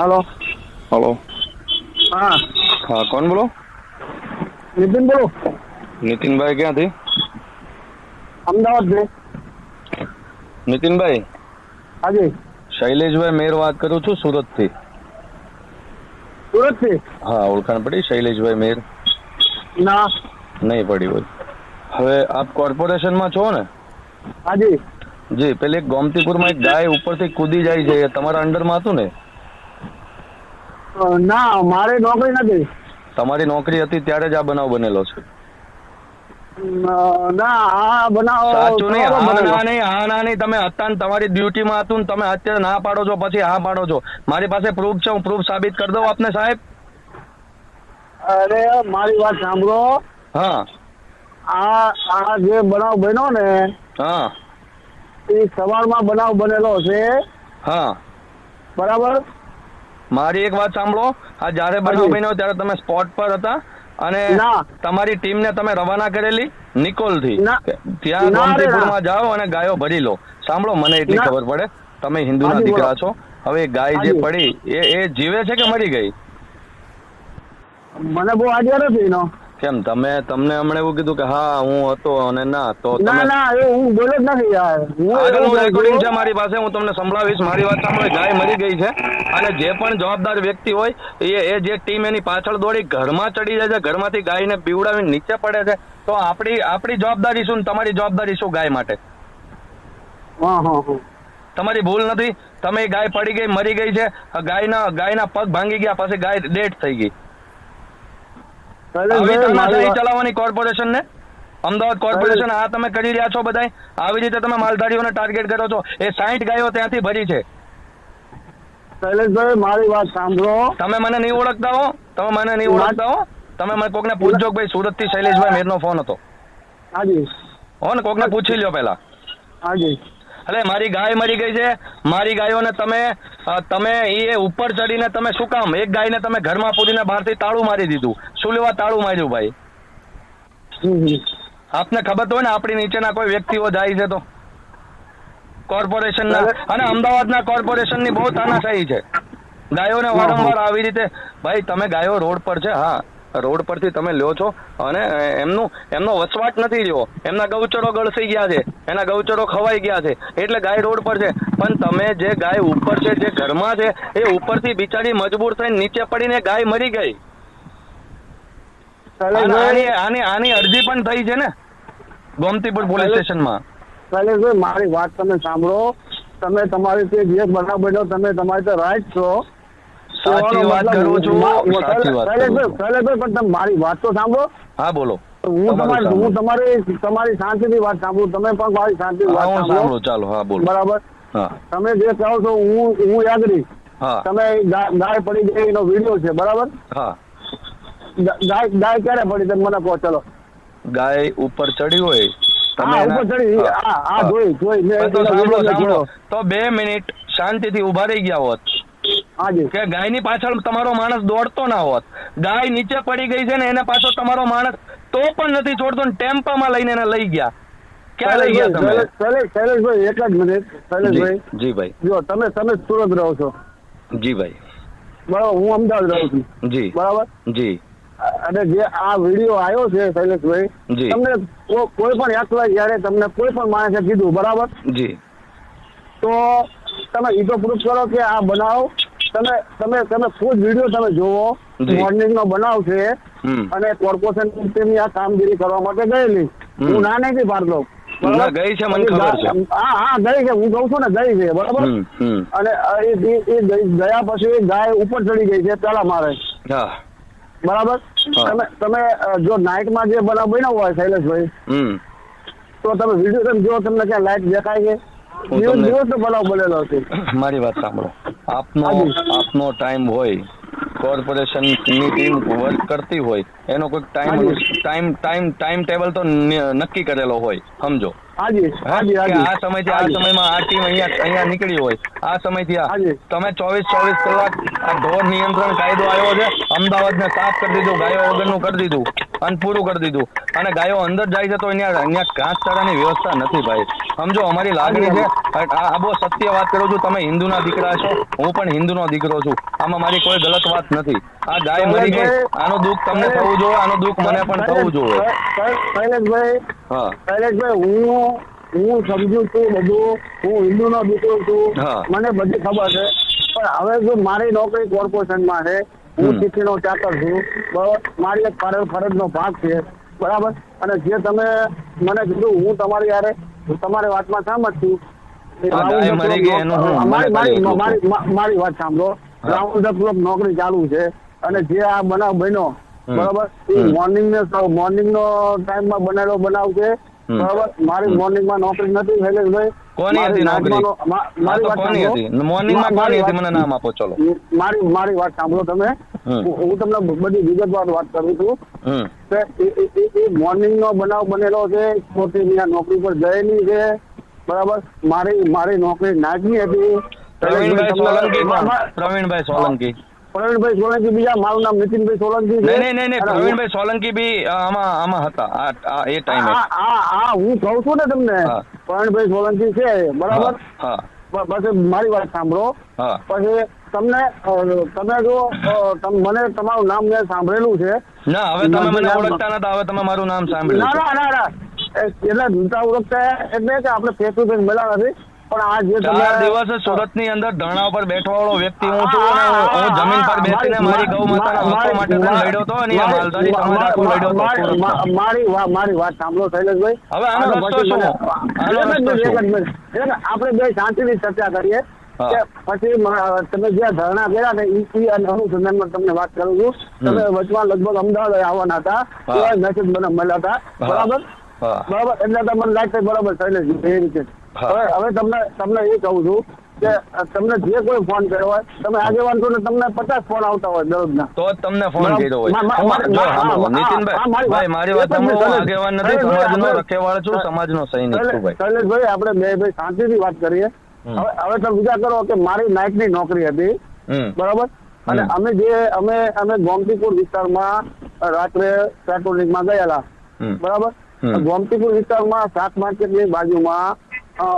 Hello hello હા હા કોણ બોલો નીતિન બોલો નીતિનભાઈ ક્યાંથી અમદાવાદ નીતિનભાઈ હાજી શૈલેષભાઈ મેર વાત કરું છું સુરતથી સુરતથી હા ઓળખાણ પડી શૈલેષભાઈ મેર ના નહીં પડી હોય હવે આપ કોર્પોરેશનમાં છો ને હાજી જી પેલી ગોમતીપુર ગોમતીપુરમાં એક ગાય ઉપરથી કૂદી જાય છે તમારા અંડરમાં હતું ને ના મારે નોકરી નથી. તમારી નોકરી હતી ત્યારે જ આ બનાવ બનેલો છે. ના આ બનાવ સાચું નહીં હા ના નહીં હા ના નહીં તમે હતા ને તમારી ડ્યુટીમાં હતું ને તમે અત્યારે ના પાડો છો પછી હા પાડો છો. મારી પાસે પ્રૂફ છે હું પ્રૂફ સાબિત કરી દઉં આપને સાહેબ? અરે મારી વાત સાંભળો. હા. આ આ જે બનાવ બન્યો ને હા. એ સવારમાં બનાવ બનેલો છે. હા. બરાબર? મારી એક વાત સાંભળો. આ જ્યારે બનાવ બન્યો ત્યારે તમે સ્પોટ પર હતા અને. તમારી ટીમને તમે રવાના કરેલી નિકોલથી ત્યાં ગોમતીપુરમાં જાઓ અને ગાયો ભરી લો. સાંભળો મને એટલી ખબર પડે. તમે હિન્દુના હાજી, દીકરા છો. હવે ગાય જે. પડી એ એ જીવે છે કે મરી ગઈ? મને બહુ આઈડિયા નથી એનો. કેમ? તમે તમને હમણાં એવું કીધું કે હા હું હતો અને ના તો ના ના એ હું બોલ્યો જ નથી યાર. આગળનું રેકોર્ડિંગ છે મારી પાસે હું તમને સંભળાવીશ. મારી વાત સાંભળો ગાય મરી ગઈ છે. અને જે પણ જવાબદાર વ્યક્તિ હોય એ એ જે ટીમ એની પાછળ દોડી ઘરમાં ચડી જાય છે ઘરમાંથી ગાયને પીવડાવીને નીચે પડે છે. તો આપણી આપણી જવાબદારી શું તમારી જવાબદારી શું ગાય માટે? તમારી ભૂલ નથી. તમે ગાય પડી ગઈ મરી ગઈ છે. ગાયના ગાયના પગ ભાંગી ગયા પછી ગાય ડેડ થઈ ગઈ. મારી ચલાવવાની કોર્પોરેશન ને? અમદાવાદ કોર્પોરેશન આ તમે કરી રહ્યા છો બધાય? આવી રીતે તમે માલધારીઓને ટાર્ગેટ કરો છો. એ સાઈઠ ગાયો ત્યાંથી ભરી છે. શૈલેષભાઈ મારી વાત સાંભળો. તમે મને નહીં ઓળખતા હો. તમે મને નહીં ઓળખતા હો. તમે મને કોકને પૂછજો ભાઈ સુરતથી શૈલેષભાઈ મેરનો ફોન હતો. હાજી હો ને કોકને પૂછી લ્યો પેલા હાજી એટલે મારી ગાય મરી ગઈ છે. મારી ગાયોને તમે તમે એ ઉપર ચડીને તમે શું કામ? એક ગાયને તમે ઘરમાં પૂરીને બહારથી તાળું મારી દીધું. શું લેવા તાળું માર્યું ભાઈ. આપને ખબર તો હોય ને આપણી નીચેના કોઈ વ્યક્તિઓ જાય છે તો. કોર્પોરેશનના અને અમદાવાદના કોર્પોરેશનની બહુ તાનાશાહી છે. ગાયોને વારંવાર આવી રીતે ભાઈ તમે ગાયો રોડ પર છે હા. રોડ પરથી તમે લ્યો છો અને એમનું એમનો વસવાટ નથી રહ્યો. એમના ગૌચરો ગળસી ગયા છે. એના ગૌચરો ખવાઈ ગયા છે. એટલે ગાય રોડ પર છે. પણ તમે જે ગાય ઉપર છે જે ઘરમાં છે એ ઉપરથી બિચારી મજબૂર થઈને નીચે પડીને ગાય મરી ગઈ. આની આની- આની અરજી પણ થઈ છે ને ગોમતીપુર પોલીસ સ્ટેશનમાં. મારી વાત તમે સાંભળો. તમે તમારી જે બનાવ બન્યો તમે તમારી તો રાઈટ છો. સાચી વાત કરું છું. સાચી વાત પણ તમે મારી વાત તો સાંભળો. હા બોલો. હું તમારું. હું તમારી તમારી શાંતિથી વાત સાંભળું. તમે પણ મારી શાંતિથી વાત સાંભળો. ચાલો હા બોલો. બરાબર? તમે જે કહો છો હું હું યાદ રહી તમે ગાય પડી ગઈ એનો વીડિયો છે બરાબર? હા. ગાય ગાય ક્યારે પડી તમે મને કહો ચલો. ગાય ઉપર ચડી હોય તમે ઉપર ચડી. હા. જોઈ જોઈ. તો બે મિનિટ શાંતિથી ઊભા રહી ગયા હોત. કે ગાયની પાછળ તમારો માણસ દોડતો ના હોત. ગાય નીચે પડી ગઈ છે ને એને પાછો તમારો માણસ તો પણ નથી છોડતો ને ટેમ્પામાં લઈને એને લઈ ગયા. ક્યાં લઈ ગયા તમે? શૈલેષ- શૈલેષ- શૈલેષભાઈ એક જ મિનિટ. શૈલેષભાઈ જી જી ભાઈ. જો તમે તમે સુરત રહો છો. જી ભાઈ. બરાબર હું અમદાવાદ રહું છું. જી. બરાબર? જી. અને જે આ વીડિયો આવ્યો છે શૈલેષભાઈ તમને કોઈ પણ એકલા જયારે તમને કોઈ પણ માણસે કીધું બરાબર? જી. તો તમે તો પ્રૂફ કરો કે આ બનાવ. તમે તમે તમે ફૂલ વીડિયો તમે જોવો. મોર્નિંગ નો બનાવ છે. અને કોર્પોરેશન તેમની આ કામગીરી કરવા માટે ગયેલી. હું ના નથી પાડતો. ગઈ છે, મને ખબર છે. હા હા ગઈ છે. હું કઉ છું ને ગઈ છે બરાબર? અને એ ગયા પછી ગાય ઉપર ચડી ગઈ છે પેલા મારે. બરાબર? તમે તમે જો નાઇટમાં જે બનાવ બન્યો હોય શૈલેષભાઈ તો તમે વીડિયો તમે જો તમને ક્યાં લાઈટ દેખાય છે? મારી વાત સાંભળો. આપનો આપનો ટાઈમ હોય કોર્પોરેશનની ટીમ વર્ક કરતી હોય એનો કોઈ time time time time table તો નક્કી કરેલો હોય સમજો. આ સમયથી આ હાજી. સમયમાં આ ટીમ અહીંયા અહીંયા નીકળી હોય. આ સમયથી આ તમે ચોવીસ ચોવીસ કલાક આ ઢોર નિયંત્રણ કાયદો આવ્યો છે અમદાવાદને સાફ કરી દીધું ગાયો વગરનું કરી દીધું. અને પૂરું કરી દીધું. અને ગાયો અંદર જાય છે તો અહીંયા અહીંયા ઘાસચારાની વ્યવસ્થા નથી ભાઈ. સમજો અમારી લાગણી છે. આ બહુ સત્ય વાત કરું છું. તમે હિન્દુના દીકરા છો. હું પણ હિન્દુનો દીકરો છું. આમાં મારી કોઈ ગલત વાત નથી. આ ગાય મરી ગઈ. આનું દુઃખ તમને થવું જોઈએ આનું દુઃખ મને પણ થવું જોઈએ. શૈલેષભાઈ હા. શૈલેષભાઈ હું હું સમજુ છું બધું. હું હિન્દુનો દીકરો છું. મને બધી ખબર છે. પણ હવે જો મારી નોકરી કોર્પોરેશનમાં છે હું હમ. ચાકર છું. બરાબર? મારી એક ફરજ ફરજનો ભાગ છે. બરાબર? અને જે તમે મને કીધું હું તમારી યારે તમારી વાતમાં સહમત છું. મરી વાત સાંભળો. ગ્રાઉન્ડ રાઉન્ડ ધ ક્લોક નોકરી ચાલુ છે. અને જે આ બનાવ બન્યો. બરાબર? એ મોર્નિંગ ને મોર્નિંગ નો ટાઈમમાં બનેલો બનાવ છે. બરાબર? મારી મોર્નિંગમાં નોકરી નથી શૈલેષભાઈ કોની હતી નોકરી? નાગમાનો- મા- હા મારી વાત કોની હતી? મોર્નિંગમાં મા- કોની હતી? મને નામ આપો ચલો. મારી મારી વાત સાંભળો તમે. હું હું તમને બધી વિગતવાર વાત કરું છું. કે એ- મોર્નિંગ નો બનાવ બનેલો છે. ખોટી ત્યાં નોકરી પર ગયેલી છે. બરાબર? મારી મારી નોકરી નાચની હતી. પ્રવીણભાઈ સોલંકી પ્રવીણભાઈ સોલંકી. પ્રવીણભાઈ સોલંકી બીજા મારું નામ નીતિનભાઈ સોલંકી છે. નહીં નહીં નહીં પ્રવીણભાઈ સોલંકી બી આમાં આમાં હતા. આ એ ટાઈમે હા હા હા કહું છું ને તમને. પ્રવીણભાઈ સોલંકી છે બરાબર? હા બસ મારી વાત સાંભળો. હા. પછી તમને તમે જો મને તમારું નામ મેં સાંભળેલું છે. ના હવે તમે મને ઓળખતા નતા હવે તમે મારું નામ સાંભળ્યું ના ના ના. એટલે ઓળખતા એટલે કે આપણે ફેસ ટુ ફેસ મળ્યા નથી પણ આ જે ચાર દિવસ સુરતની અંદર ધરણા ઉપર બેઠવાવાળો વ્યક્તિ હું છું અને હું- જમીન પર બેસીને મારી ગૌ માતાના હકો માટે લડ્યો હતો અને માલધારી સમાજ આખો લડ્યો હતો મારી- મારી વાત સાંભળો શૈલેષભાઈ. હવે આનો રસ્તો શું? આપણે બે શાંતિની ચર્ચા કરીએ પછી તમે જે ધરણા કર્યા ને ઈ અને અનુસંધાનમાં તમને વાત કરું છું. તમે વચમાં લગભગ અમદાવાદ આવવાના હતા. એવા મેસેજ મને મળ્યા હતા. બરાબર? બરાબર? એટલે તમને લાગશે બરાબર શૈલેષ એ રીતે. હવે હવે તમને તમને એ કહું છું કે તમને જે કોઈ ફોન કર્યો હોય તમે આગેવાન છો ને તમને પચાસ ફોન આવતા હોય દરરોજના. તો જ તમને ફોન કર્યો હોય. નીતિનભાઈ મારી વાત- ભાઈ મારી વાત સાંભળો આગેવાન નથી સમાજનો રખેવાળ છું સમાજનો સૈનિક છું ભાઈ. શૈલેષભાઈ આપણે બે ભાઈ શાંતિથી વાત કરીએ. હવે હવે તમે વિચાર કરો કે મારી નાઇટની નોકરી હતી. બરાબર? અને અમે જે અમે અમે ગોમતીપુર વિસ્તારમાં રાત્રે પેટ્રોલિંગમાં ગયેલા. બરાબર. ગોમતીપુર વિસ્તારમાં શાક માર્કેટની બાજુમાં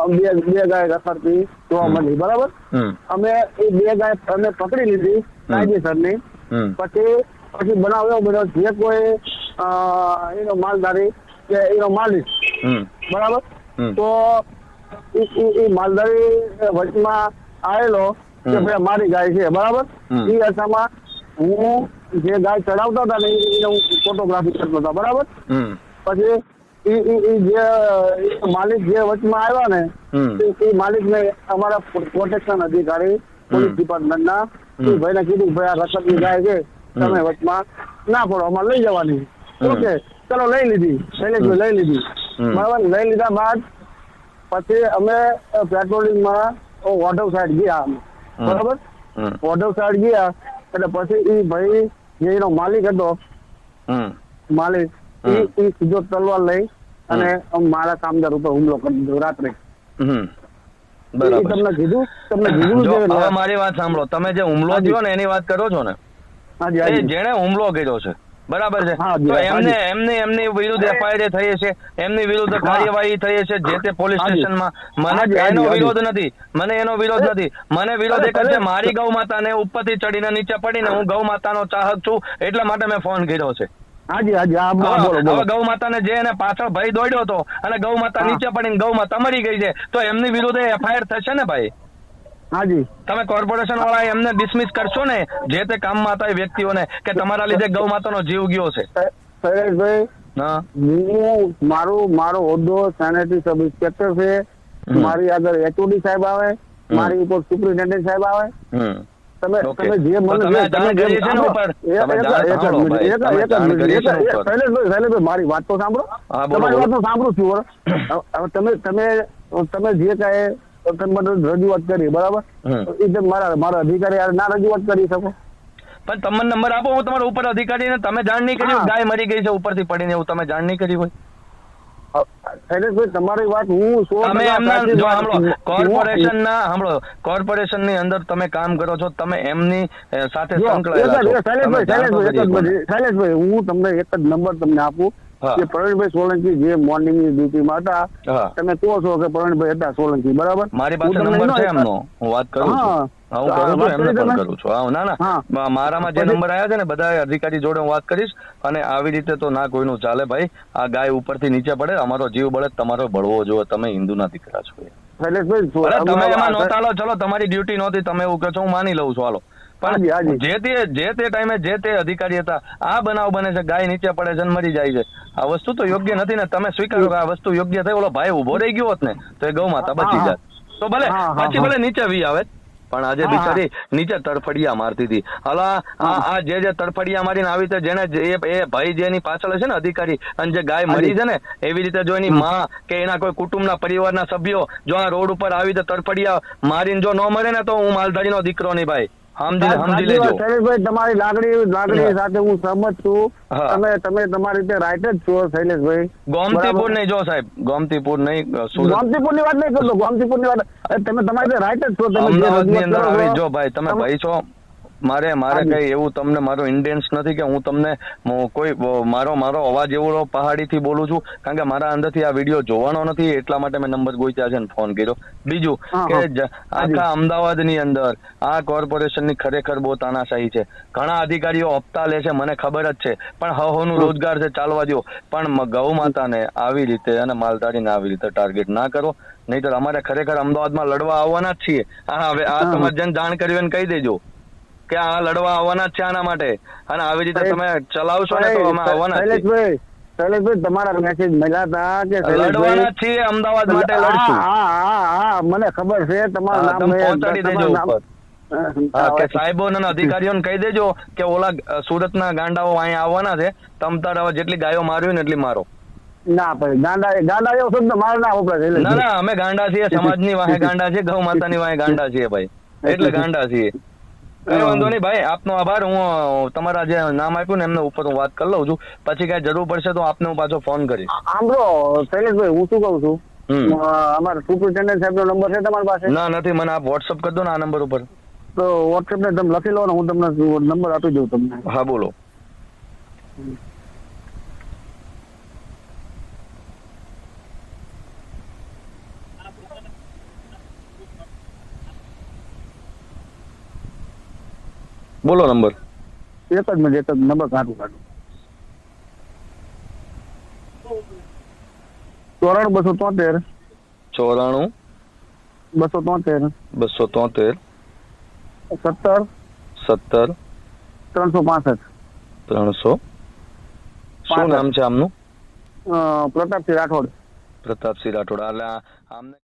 બે બે ગાય રખડતી જોવા મળી બરાબર? અમે એ બે ગાય અમે પકડી લીધી કાયદેસરની. પછી પછી બનાવ એવો બન્યો જે કોઈ એનો માલધારી કે એનો માલિક બરાબર? તો એ માલધારી વચમાં આવેલો કે ભાઈ મારી ગાય છે બરાબર? એ અસામાં હું જે ગાય ચડાવતા હતા ને એને હું ફોટોગ્રાફી કરતો હતો બરાબર? પછી જે માલિક જે વચમાં આવ્યા ને એ- માલિક ને અમારા પ્રોટેક્શન અધિકારી પોલીસ ડિપાર્ટમેન્ટ ના હમ. એ ભાઈને કીધું ભાઈ આ રસદની ગાય છે તમે વચમાં ના પડો અમારે લઈ જવાની. ઓકે ચલો લઈ લીધી શૈલેષભાઈ લઈ લીધી. બરાબર લઈ લીધા બાદ પછી અમે પેટ્રોલિંગમાં વોઢવ સાઈડ ગયા. બરાબર? વોઢવ સાઈડ ગયા એટલે પછી એ ભાઈ જે એનો માલિક હતો માલિક સીધો તલવાર લઈ અને મારા કામદાર ઉપર હુમલો કરી દીધો રાત્રે. બરાબર. તમને કીધું? તમને કીધું હવે મારી વાત સાંભળો. તમે જે હુમલો થયો ને એની વાત કરો છો ને? જેણે હુમલો કર્યો છે. બરાબર છે? તો એમને એમને એમની વિરુદ્ધ એફઆઈઆર થઈ છે એમની વિરુદ્ધ કાર્યવાહી થઈ છે જે તે પોલીસ સ્ટેશન સ્ટેશનમાં. મને એનો વિરોધ નથી. મને એનો વિરોધ નથી. મને વિરોધ એક છે. મારી ગૌ માતાને ઉપરથી ચડીને નીચે પડીને હું ગૌ માતાનો ચાહક છું. એટલા માટે મેં ફોન કર્યો છે. હાજી હાજી હા બોલો બોલો ગૌ માતાને જે એને પાછળ ભય દોડ્યો હતો અને ગૌ માતા નીચે પડીને ગૌ માતા મરી ગઈ છે તો એમની વિરુદ્ધ એફઆઈઆર થશે ને ભાઈ? હાજી. તમે કોર્પોરેશન વાળા એમને ડિસમિસ કરશો ને જે તે કામમાં હતા એ વ્યક્તિઓને કે તમારા લીધે ગૌ માતાનો જીવ ગયો છે? શૈલેષભાઈ હું. મારું મારો હોદ્દો સેનેટરી સબ ઇન્સ્પેક્ટર છે. મારી આગળ એચઓડી સાહેબ આવે મારી ઉપર સુપ્રિન્ટેન્ડન્ટ સાહેબ આવે. તમે તમે જે મને તમે જે- ઉપર? ઉપર? શૈલેષભાઈ મારી વાત તો સાંભળો. તમારી વાત તો સાંભળું છું તમે તમે તમે જે કાંઈ તમે રજૂઆત કરી બરાબર? એ મારા મારા અધિકારી ના રજૂઆત કરી શકો. પણ તમને નંબર આપો હું તમારા ઉપર અધિકારીને તમે જાણ નહીં કરી ગાય મરી ગઈ છે ઉપરથી પડીને એવું તમે જાણ નહીં કરી હોય. શૈલેષભાઈ તમારી વાત હું તમે એમના જો સાંભળો કોર્પોરેશન ના સાંભળો કોર્પોરેશનની અંદર તમે કામ કરો છો તમે એમની સાથે સંકળાયેલા શૈલેષભાઈ, શૈલેષભાઈ, હું તમને એક જ નંબર તમને આપું કે પ્રવીણભાઈ સોલંકી જે મોર્નિંગની ડ્યુટીમાં હતા હા. તમે કહો છો કે પ્રવીણભાઈ હતા સોલંકી બરાબર? મારી પાસે નંબર છે એમનો હું વાત કરું છું. હા. હા, કરું છું એમને પણ કરું છું. હા ના ના. મારામાં જે નંબર આવ્યા છે ને બધા અધિકારી જોડે હું વાત કરીશ અને આવી રીતે તો ના કોઈનું ચાલે ભાઈ. આ ગાય ઉપરથી નીચે પડે અમારો જીવ બળે તમારો બળવો જોવો તમે હિન્દુના દીકરા છો. તમે એમાં નહોતા લો ચલો તમારી ડ્યુટી નહોતી તમે એવું કહો છો હું માની લઉં છું હાલો. પણ જે તે જે તે ટાઈમે જે તે અધિકારી હતા આ બનાવ બને છે ગાય નીચે પડે છે મરી જાય છે. આ વસ્તુ તો યોગ્ય નથી ને તમે સ્વીકારો કે આ વસ્તુ યોગ્ય થઈ ઓલો ભાઈ ઊભો રહી ગયો હોત ને તો એ ગૌ માતા બચી જાત. તો ભલે પછી ભલે નીચે વી આવે. પણ આજે બિચારી નીચે તડફડિયા મારતી હતી. હલા આ જે જે તડફડિયા મારીને આવી તો જેને એ એ ભાઈ જેની પાછળ છે ને અધિકારી અને જે ગાય મરી છે ને એવી રીતે જો એની માં કે એના કોઈ કુટુંબના પરિવારના સભ્યો જો આ રોડ ઉપર આવી તો તડફડિયા મારીને જો ન મરે ને તો હું માલધારીનો દીકરો નહીં ભાઈ. તમારી લાગણી લાગણી સાથે હું સહમત છું. તમે તમે તમારી રીતે રાઈટ જ છો શૈલેષભાઈ. ગોમતીપુર. નહીં જો સાહેબ ગોમતીપુર નહીં ગોમતીપુરની વાત નહીં કરતો ગોમતીપુરની વાત તમે તમારી રીતે રાઈટ જ છો તમે જે ભાઈ તમે- ભાઈ છો. મારે મારે કઈ એવું તમને મારો ઇન્ડિયન્સ નથી કે હું તમને કોઈ મારો મારો અવાજ એવો પહાડી થી બોલું છું. કારણ કે મારા અંદરથી આ વીડિયો જોવાનો નથી એટલા માટે મેં નંબર ગોત્યા છે ને ફોન કર્યો. બીજું કે આખા અમદાવાદની અંદર આ કોર્પોરેશનની ખરેખર બહુ તાનાશાહી છે. ઘણા અધિકારીઓ હપ્તા લે છે મને ખબર જ છે. પણ હવનું નું રોજગાર છે ચાલવા દો પણ ગૌ માતાને આવી રીતે અને માલધારીને આવી રીતે ટાર્ગેટ ના કરો. નહીતર અમારે ખરેખર અમદાવાદમાં લડવા આવવાના જ છીએ. હા હવે આ તમારે જેને જાણ કરી એને કહી દેજો. કે આ લડવા આવવાના જ છે આના માટે. અને આવી રીતે તમે ચલાવશો ને તો અમે આવવાના શૈલેષભાઈ શૈલેષભાઈ તમારા મેસેજ મળ્યા હતા કે લડવાના છીએ અમદાવાદ માટે લડશું. હા હા હા મને ખબર છે તમારું નામ પહોંચાડી દેજો ઉપર. કે સાહેબો અને અધિકારીઓને કહી દેજો કે ઓલા સુરતના ગાંડાઓ અહીંયા આવવાના છે તમ તાર હવે જેટલી ગાયો મારવી ને એટલી મારો. ના પણ ગાંડા ગાંડા એવો શબ્દ મારે ના વપરાય ના ના અમે ગાંડા છીએ સમાજની વાહે ગાંડા છીએ ગૌ માતાની વાહે ગાંડા છીએ ભાઈ. એટલે ગાંડા છીએ. કઈ વાંધો નહીં ભાઈ આપનો આભાર. હું તમારા જે નામ આપ્યું ને એમના ઉપર હું વાત કરી લઉં છું. પછી કઈ જરૂર પડશે તો આપને હું પાછો ફોન કરીશ. સાંભળો શૈલેષભાઈ હું શું કઉ છું? અમારા સુપરિન્ટેન્ડન્ટ સાહેબ નો નંબર છે તમારી પાસે? ના નથી મને આપ વોટ્સઅપ કરી દો ને આ નંબર ઉપર. તો વોટ્સએપ ને તમે લખી લો ને હું તમને નંબર આપી દઉં તમને. હા બોલો. બોલો નંબર. એક જ મિનિટ એક જ નંબર કાઢું કાઢું. ચોરાણું બસો તોતેર. ચોરાણું. બસો તોતેર. બસો તોતેર. સત્તર. સત્તર. ત્રણસો પાસઠ. ત્રણસો. શું નામ છે આમનું? પ્રતાપસિંહ રાઠોડ. પ્રતાપસિંહ રાઠોડ. એટલે આમને